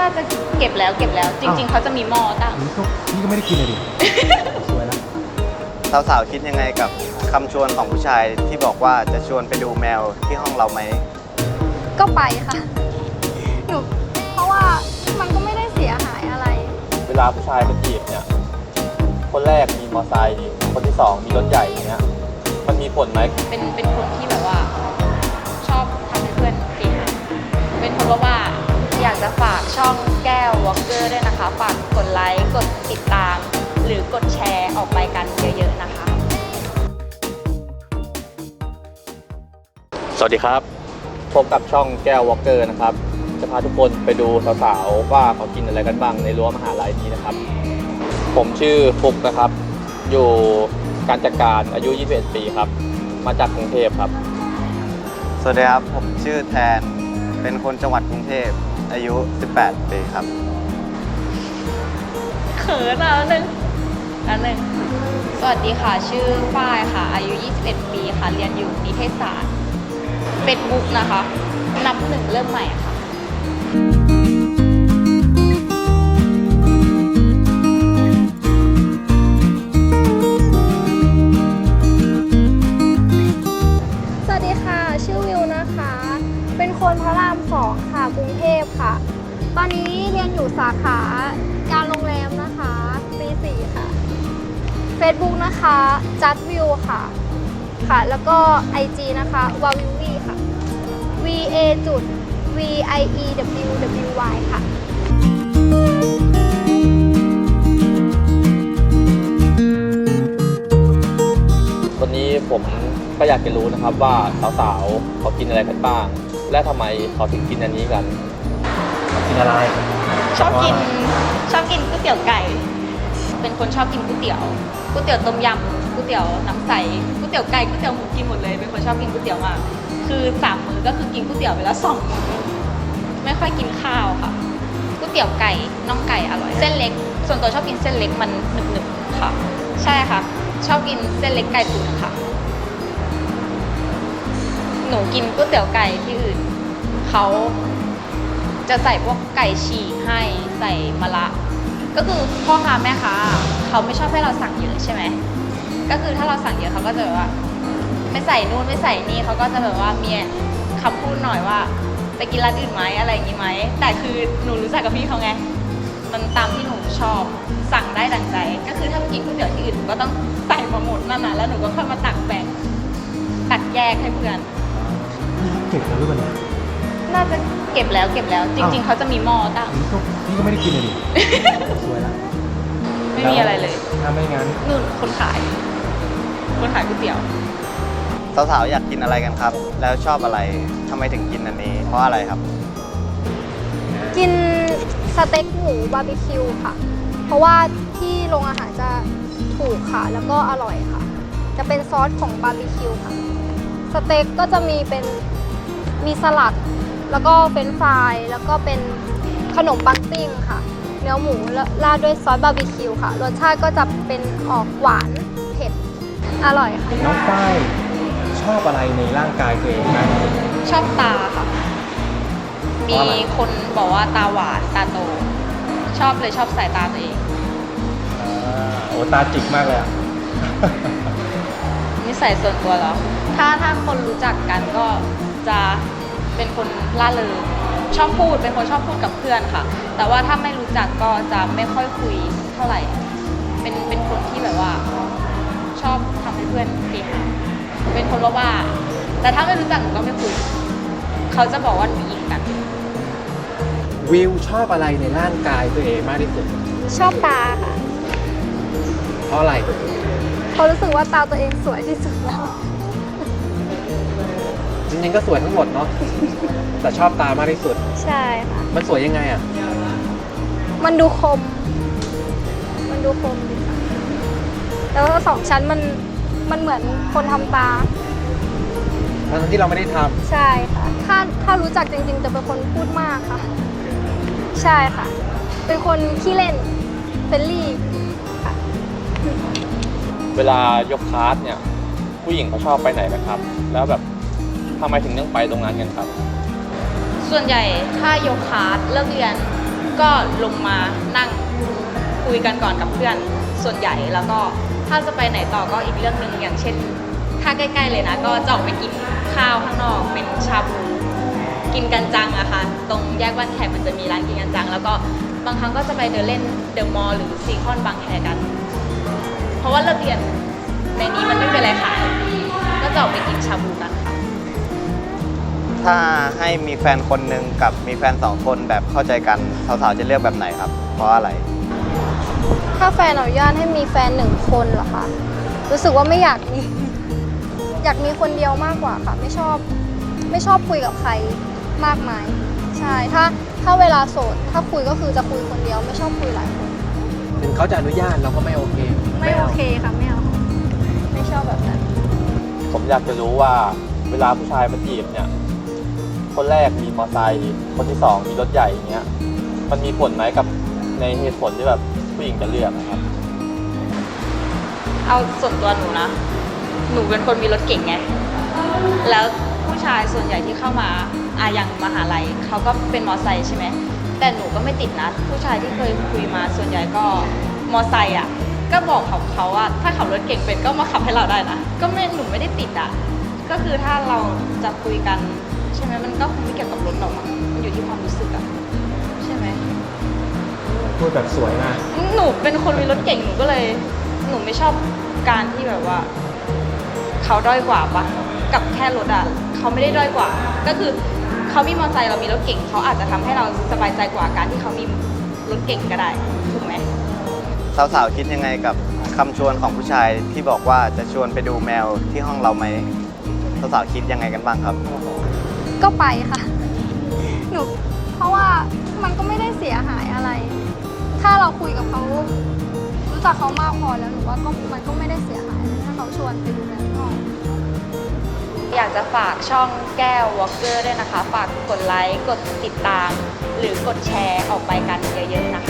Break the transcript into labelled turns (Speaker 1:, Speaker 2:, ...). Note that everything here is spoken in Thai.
Speaker 1: น่าจะเก็บแล้วเก็บแล้ว จริง ๆ เขาจะมีหม้อตั้ง
Speaker 2: นี่ก็นี่ก็ไม่ได้กินเลยดิ สวยแล้ว
Speaker 3: สาวๆคิดยังไงกับคำชวนของผู้ชายที่บอกว่าจะชวนไปดูแมวที่ห้องเราไหม
Speaker 4: ก็ไปค่ะหนูเพราะว่ามันก็ไม่ได้เสียหายอะไร
Speaker 5: เวลาผู้ชายมาจีบเนี่ย คนแรกมีมอไซค์คนที่สองมีรถใหญ่อย่างเงี้ย มันมีผลไหม
Speaker 1: เป็นเป็นคนที่แบบว่า ชอบทำให้เพื่อนเสียหายเป็นคนว่าว่าอยาก จะฝากช่องแก้ววอลเกอร์ด้วยนะคะ ฝากกดไลค์ กดติดตาม หรือกดแชร์ออกไปกันเยอะๆนะคะ
Speaker 5: สวัสดีครับ พบกับช่องแก้ววอลเกอร์นะครับ จะพาทุกคนไปดูสาวๆ ว่าเขากินอะไรกันบ้างในรั้วมหาลัยนี้นะครับ ผมชื่อฟุกนะครับ อยู่การจัดการอายุ 21 ปีครับ มาจากกรุงเทพครับ
Speaker 3: สวัสดีครับ ผมชื่อแทน เป็นคนจังหวัดกรุงเทพ อายุ 18 ปีครับ
Speaker 1: เขินอะหนึ่งอันหนึ่งสวัสดีค่ะ ชื่อฝ้ายค่ะ อายุ 21 ปีค่ะ เรียนอยู่นิเทศศาสตร์เฟซบุ๊กนะคะ นับหนึ่งเริ่มใหม่ค่ะ
Speaker 4: นคนพระรามสองค่ะกรุงเทพค่ะ ตอนนี้เรียนอยู่สาขาการโรงแรมนะคะปีสี่ค่ะ Facebook นะคะจัดวิวค่ะค่ะ แล้วก็ IG นะคะวาวิววีค่ะ V A จุด V I E W W Y ค่ะ
Speaker 5: วันนี้ผม ก็อยากจะรู้นะครับว่าสาวๆเขากินอะไรกันบ้าง และทำไมเขาถึงกินอันนี้กัน
Speaker 2: กินอะไร
Speaker 1: ชอบกินชอบกินก๋วยเตี๋ยวไก่ เป็นคนชอบกินก๋วยเตี๋ยวก๋วยเตี๋ยวต้มยำก๋วยเตี๋ยวน้ำใสก๋วยเตี๋ยวไก่ก๋วยเตี๋ยวหมูกินหมดเลย เป็นคนชอบกินก๋วยเตี๋ยวมากคือสามมื้อก็คือกินก๋วยเตี๋ยวไปแล้วสองมื้อไม่ค่อยกินข้าวค่ะก๋วยเตี๋ยวไก่น่องไก่อร่อย เส้นเล็ก ส่วนตัวชอบกินเส้นเล็กมันหนึบๆค่ะ ใช่ค่ะ ชอบกินเส้นเล็กไก่ตุ๋นค่ะ หนูกินก๋วยเตี๋ยวไก่ที่อื่น เขาจะใส่พวกไก่ฉีกให้ใส่มะระก็คือพ่อค้าแม่ค้าเขาไม่ชอบให้เราสั่งเยอะใช่ไหมก็คือถ้าเราสั่งเยอะเขาก็จะแบบว่า ไม่ใส่นู่นไม่ใส่นี่เขาก็จะแบบว่ามีคำพูดหน่อยว่า ไปกินร้านอื่นไหมอะไรอย่างงี้ไหมแต่คือหนูรู้จักกับพี่เขาไงมันตามที่หนูชอบสั่งได้ดังใจ ก็คือถ้าไปกินก๋วยเตี๋ยวที่อื่นหนูก็ต้องใส่มาหมดนั่นน่ะแล้วหนูก็ค่อยมาตักแบ่งตักแยกให้เพื่อน
Speaker 2: เก็บแล้วหรือเปล่าเนี่ย
Speaker 1: น่าจะเก็บแล้วเก็บแล้ว จริง ๆ เขาจะมีหม้อตั้ง
Speaker 2: นี่ก็นี่ก็ไม่ได้กินเลยดิ สวยแล้ว
Speaker 1: ไม่มีอะไรเลย
Speaker 2: ถ้าไม่งั้น
Speaker 1: นู่นคนขาย คนขายก๋วยเตี๋ยว
Speaker 3: สาวๆอยากกินอะไรกันครับ แล้วชอบอะไรทำไมถึงกินอันนี้ เพราะอะไรครับ
Speaker 4: กินสเต็กหมูบาร์บีคิวค่ะ เพราะว่าที่โรงอาหารจะถูกค่ะ แล้วก็อร่อยค่ะ จะเป็นซอสของบาร์บีคิวค่ะ สเต็กก็จะมีเป็นมีสลัด แล้วก็เฟรนช์ฟราย แล้วก็เป็นขนมปังปิ้งค่ะ เนื้อหมูแล้วราดด้วยซอสบาร์บีคิวค่ะ รสชาติก็จะเป็นออกหวานเผ็ด อร่อยค่ะ
Speaker 2: น้องฝ้ายชอบอะไรในร่างกายตัวเองไหม
Speaker 1: ชอบตาค่ะ มีคนบอกว่าตาหวานตาโต ชอบเลยชอบสายตาตัวเอง
Speaker 2: อ่าโอ้ตาจิกมากเลยอะ
Speaker 1: นิ สัยส่วนตัวเหรอ ถ้าถ้าคนรู้จักกันก็จะเป็นคนล่าเริงชอบพูดเป็นคนชอบพูดกับเพื่อนค่ะ แต่ว่าถ้าไม่รู้จักก็จะไม่ค่อยคุยเท่าไหร่ เป็นเป็นคนที่แบบว่า ชอบทำให้เพื่อนเสียหายเป็นคนว่าว่า แต่ถ้าไม่รู้จักหนูก็ไม่คุย เขาจะบอกว่าหนูยิงกัน
Speaker 2: วิวชอบอะไรในร่างกายตัวเองมากที่สุด
Speaker 4: ชอบตาค่ะ
Speaker 2: เพราะอะไร
Speaker 4: เพ ราะรู้สึกว่าตาตัวเองสวยที่สุดแล้ว
Speaker 2: จริงๆก็สวยทั้งหมดเนาะ แต่ชอบตามากที่สุด
Speaker 4: ใช่ค่ะ
Speaker 2: มันสวยยังไงอะ
Speaker 4: มันดูคม มันดูคมดีค่ะแล้วก็สองชั้นมัน มันเหมือนคนทำตา
Speaker 2: ทั้งที่เราไม่ได้ท
Speaker 4: ใช่ค่ะ ถ้าถ้ารู้จักจริงๆ จะเป็นคนพูดมากค่ะ ใช่ค่ะ เป็นคนขี้เล่นเฟรนลี่ค่ะ
Speaker 5: เวลายกคลาสเนี่ย ผู้หญิงเขาชอบไปไหนกันครับ แล้วแบบทำไมถึงต้องไปตรงนั้นกันครับ
Speaker 1: ส่วนใหญ่ถ้ายกคลาสเลิกเรียนก็ลงมานั่งคุยกันก่อนกับเพื่อนส่วนใหญ่แล้วก็ถ้าจะไปไหนต่อก็อีกเรื่องหนึ่งอย่างเช่น ถ้าใกล้ๆเลยนะ ก็จะออกไปกินข้าวข้างนอกเป็นชาบูกินกันจังอะค่ะ ตรงแยกบ้านแขกมันจะมีร้านกินกันจัง แล้วก็บางครั้งก็จะไปเดินเล่นเดอะมอลล์หรือซีคอนบางแคกัน ว่าเลิกเรียนในนี้มันไม่เป็นอะไรขายก็จะออกไปกินชาบูกันค่ะ
Speaker 3: ถ้าให้มีแฟนคนหนึ่งกับมีแฟนสองคนแบบเข้าใจกันสาวๆจะเลือกแบบไหนครับ เพราะอะไร
Speaker 4: ถ้าแฟนอนุญาตให้มีแฟนหนึ่งคนเหรอคะรู้สึกว่าไม่อยากมี อยากมีคนเดียวมากกว่าค่ะ ไม่ชอบไม่ชอบคุยกับใครมากมาย ใช่ถ้าถ้าเวลาโสด ถ้าคุยก็คือจะคุยคนเดียวไม่ชอบคุยหลายคน
Speaker 2: ถึงเขาจะอนุญาตเราก็ไม่โอเค
Speaker 4: ไม่โอเคค่ะไม่เอาไม่ชอบแบบนั้น
Speaker 5: ผมอยากจะรู้ว่าเวลาผู้ชายมาจีบเนี่ย คนแรกมีมอเตอร์ไซค์คนที่สองมีรถใหญ่อย่างเงี้ย มันมีผลไหมกับในเหตุผลที่แบบผู้หญิงจะเลือกนะครับ
Speaker 1: เอาส่วนตัวหนูนะ หนูเป็นคนมีรถเก่งไง แล้วผู้ชายส่วนใหญ่ที่เข้ามาอาอย่างมหาลัยเขาก็เป็นมอไซค์ใช่ไหม แต่หนูก็ไม่ติดนะ ผู้ชายที่เคยคุยมาส่วนใหญ่ก็มอไซค์อะ ก็บอกเขาเขาว่าถ้าขับรถเก่งเป็นก็มาขับให้เราได้นะ ก็ไม่หนูไม่ได้ติดอะ ก็คือถ้าเราจะคุยกันใช่ไหมมันก็คงไม่เกี่ยวกับรถหรอกมั้งมันอยู่ที่ความรู้สึกอะใช่ไหม
Speaker 2: พูดแบบสวยมาก
Speaker 1: หนูเป็นคนมีรถเก่งหนูก็เลย หนูไม่ชอบการที่แบบว่าเขาด้อยกว่าปะกับแค่รถอะเขาไม่ได้ด้อยกว่า ก็คือเขามีมอเตอร์ไซค์เรามีรถเก่งเขาอาจจะทำให้เราสบายใจกว่าการที่เขามีรถเก่งก็ได้ถูกไหม
Speaker 3: สาวๆคิดยังไงกับคำชวนของผู้ชายที่บอกว่าจะชวนไปดูแมวที่ห้องเราไหมสาวๆคิดยังไงกันบ้างครับ
Speaker 4: ก็ไปค่ะ หนู เพราะว่ามันก็ไม่ได้เสียหายอะไร ถ้าเราคุยกับเขารู้จักเขามากพอแล้วหนูว่าก็มันก็ไม่ได้เสียหายถ้าเขาชวนไปดูแลก็
Speaker 1: อยากจะฝากช่องแก้ววอลเกอร์ด้วยนะคะ ฝากกดไลค์ กดติดตาม หรือกดแชร์ออกไปกันเยอะๆนะคะ